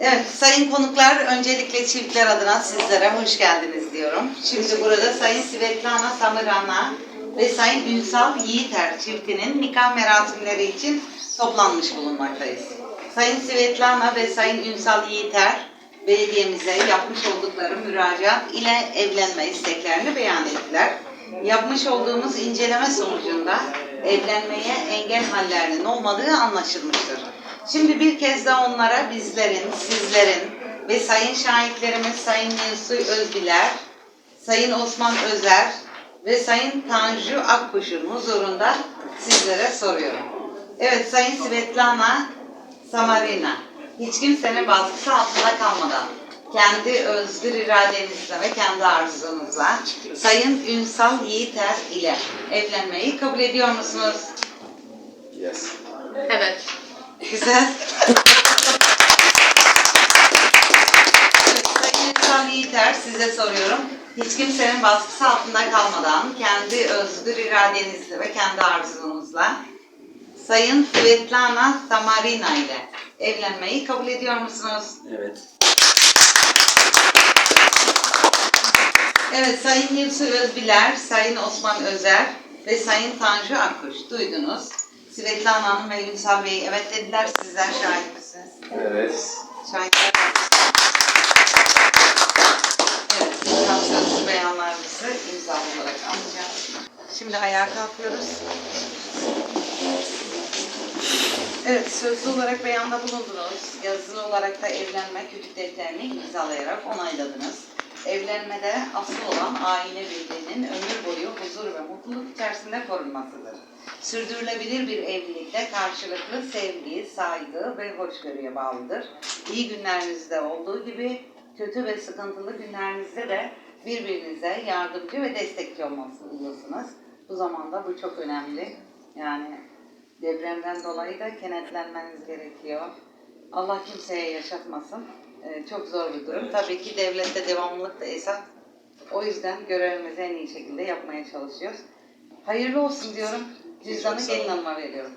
Evet, sayın konuklar, öncelikle çiftler adına sizlere hoş geldiniz diyorum. Şimdi burada Sayın Svetlana Samirana ve Sayın Ünsal Yiğiter çiftinin nikah merasimleri için toplanmış bulunmaktayız. Sayın Svetlana ve Sayın Ünsal Yiğiter belediyemize yapmış oldukları müracaat ile evlenme isteklerini beyan ettiler. Yapmış olduğumuz inceleme sonucunda evlenmeye engel hallerinin olmadığı anlaşılmıştır. Şimdi bir kez daha onlara bizlerin, sizlerin ve sayın şahitlerimiz Sayın Nilsu Özbiler, Sayın Osman Özer ve Sayın Tanju Akkuş'un huzurunda sizlere soruyorum. Evet Sayın Svetlana Samarina, hiç kimsenin baskısı altında kalmadan kendi özgür iradenizle ve kendi arzunuzla Sayın Ünsal Yiğiter ile evlenmeyi kabul ediyor musunuz? Yes. Evet. Güzel. Sayın Ünsal Yiğiter size soruyorum. Hiç kimsenin baskısı altında kalmadan kendi özgür iradenizle ve kendi arzunuzla Sayın Svetlana Samarina ile evlenmeyi kabul ediyor musunuz? Evet. Evet, Sayın Nilsu Özbiler, Sayın Osman Özer ve Sayın Tanju Akkuş duydunuz. Svetlana Hanım ve Ünsal Bey evet dediler, sizler şahit misiniz? Evet. Şahitler Evet, nikah sözlü beyanlarımızı imza olarak alacağız. Şimdi ayağa kalkıyoruz. Evet, sözlü olarak beyanda bulundunuz. Yazılı olarak da evlenme kütük defterini imzalayarak onayladınız. Evlenmede asıl olan aile birliğinin ömür boyu huzur ve mutluluk içerisinde korunmasıdır. Sürdürülebilir bir evlilikte karşılıklı sevgi, saygı ve hoşgörüye bağlıdır. İyi günlerinizde olduğu gibi kötü ve sıkıntılı günlerinizde de birbirinize yardımcı ve destekçi olmalısınız. Bu zamanda bu çok önemli. Yani depremden dolayı da kenetlenmeniz gerekiyor. Allah kimseye yaşatmasın. Ee, çok zor bir durum. Tabii ki devlette devamlılık da esas. O yüzden görevimizi en iyi şekilde yapmaya çalışıyoruz. Hayırlı olsun diyorum. Cüzdanı gelin hanıma veriyorum.